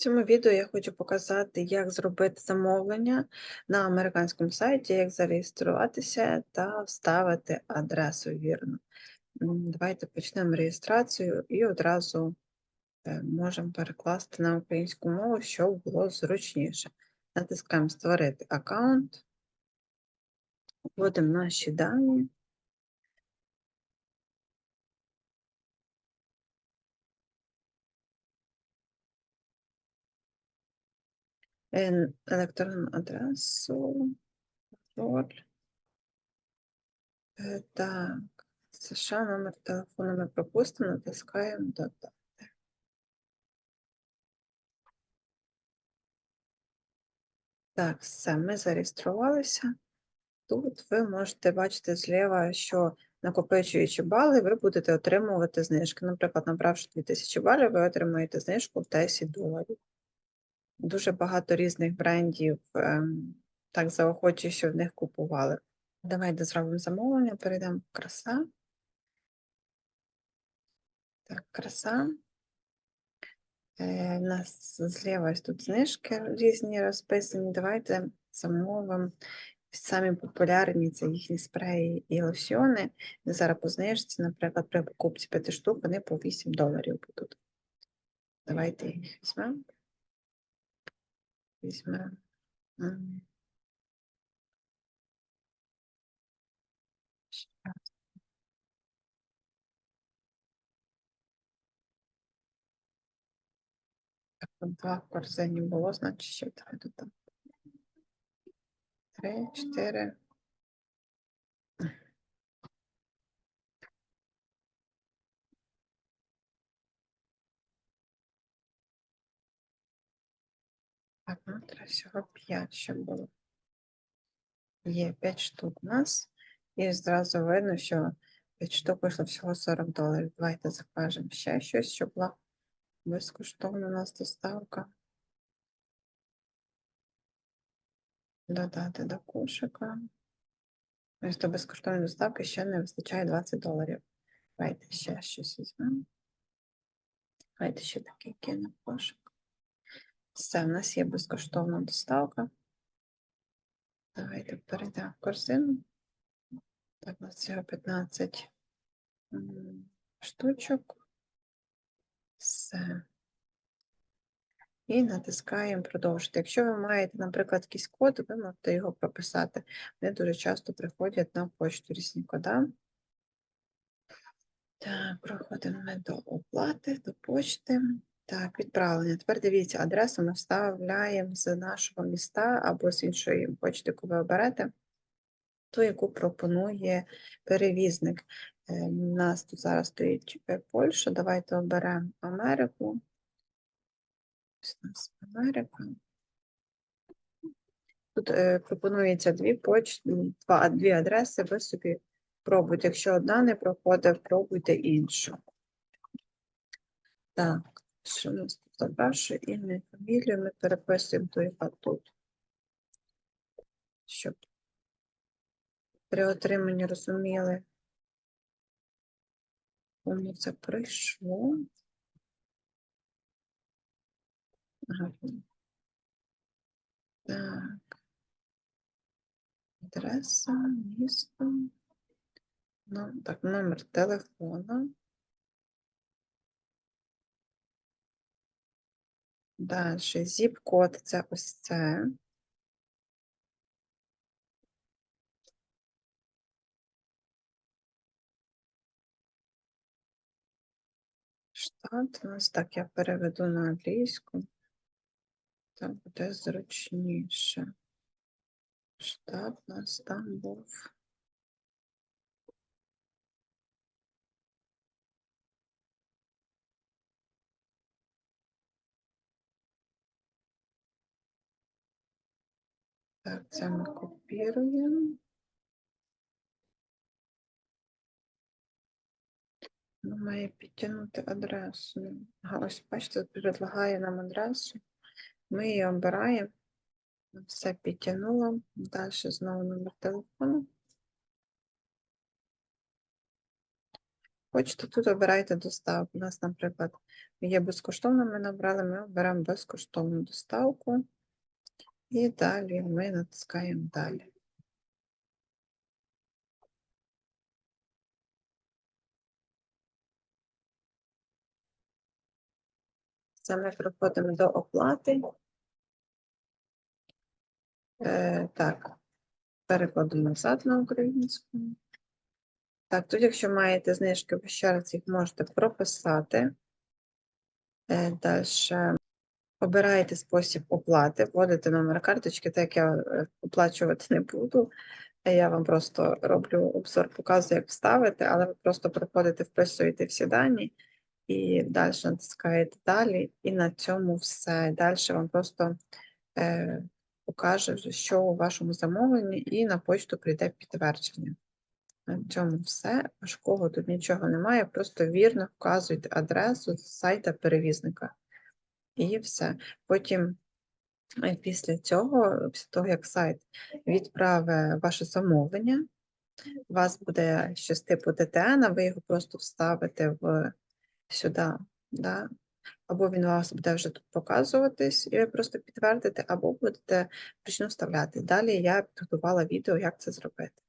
цьому відео я хочу показати, як зробити замовлення на американському сайті, як зареєструватися та вставити адресу вірно. Давайте почнемо реєстрацію і одразу е, можемо перекласти на українську мову, щоб було зручніше. Натискаємо Створити аккаунт, вводимо наші дані. Електронну адресу. Е, Так, США, номер телефону ми пропустимо, натискаємо додати. Так, все, ми зареєструвалися. Тут ви можете бачити зліва, що накопичуючи бали, ви будете отримувати знижки. Наприклад, набравши 2000 балів, ви отримаєте знижку в 10 доларів. Дуже багато різних брендів ем, так заохочує, що в них купували. Давайте зробимо замовлення, перейдемо в краса. Так, краса. Е, У нас зліва тут знижки різні розписані. Давайте замовимо самі популярні це їхні спреї і лосьони. Зараз по знижці, наприклад, при покупці 5 штук, вони по 8 доларів будуть. Давайте їх візьмемо. Візьмемо. От Два корзині було, значить ще три додам. Три, чотири. Ну треба всього п'ять, щоб було. Є 5 штук у нас. І зразу видно, що 5 штук вийшло всього 40 доларів. Давайте закажемо ще щось, щоб була безкоштовна у нас доставка. Додати до кошика. Ось до безкоштовної доставки ще не вистачає 20 доларів. Давайте ще щось візьмемо. Давайте ще такий кинемо кошик. Все, в нас є безкоштовна доставка. Давайте перейдемо в корзину. Так, у нас всього 15 штучок. Все. І натискаємо продовжити. Якщо ви маєте, наприклад, якийсь код, ви можете його прописати. Вони дуже часто приходять на почту різні кода. Так, проходимо ми до оплати, до почти. Так, відправлення. Тепер дивіться, адресу ми вставляємо з нашого міста або з іншої почти, яку ви оберете, ту, яку пропонує перевізник. Е, У нас тут зараз стоїть е, Польща. Давайте оберемо Америку. Ось у нас Америка. Тут е, пропонується дві почти, два, дві адреси, ви собі пробуйте. Якщо одна не проходить, пробуйте іншу. Так, що нас тут забравши ім'я, і фамілію, ми переписуємо ту, яка тут. Щоб при отриманні розуміли, кому це прийшло. Так. Адреса, місто. Ну, так, номер телефона. Далі, зіп-код це ось це. Штат у нас так, я переведу на англійську. Так буде зручніше. Штат у нас там був. Так, це ми копіруємо. Має підтягнути адресу. Ага, ось бачите, предлагає нам адресу. Ми її обираємо. Все підтягнуло. Далі знову номер телефону. Хочете, тут обирайте доставку. У нас, наприклад, є безкоштовно, ми набрали, ми оберемо безкоштовну доставку. І далі ми натискаємо далі. Це ми переходимо до оплати. Е, так, перекладемо назад на українську. Так, тут, якщо маєте знижки, ви ще раз їх можете прописати. Е, далі обираєте спосіб оплати, вводите номер карточки, так я е, оплачувати не буду. Я вам просто роблю обзор, показую, як вставити, але ви просто приходите, вписуєте всі дані і далі натискаєте далі, і на цьому все. Далі вам просто е, покаже, що у вашому замовленні, і на почту прийде підтвердження. На цьому все. Важкого тут нічого немає, просто вірно вказуйте адресу сайта перевізника. І все. Потім, е, після цього, після того, як сайт відправить ваше замовлення, у вас буде щось типу ДТН, а ви його просто вставите в сюди, да? або він у вас буде вже тут показуватись, і ви просто підтвердите, або будете вручну вставляти. Далі я підготувала відео, як це зробити.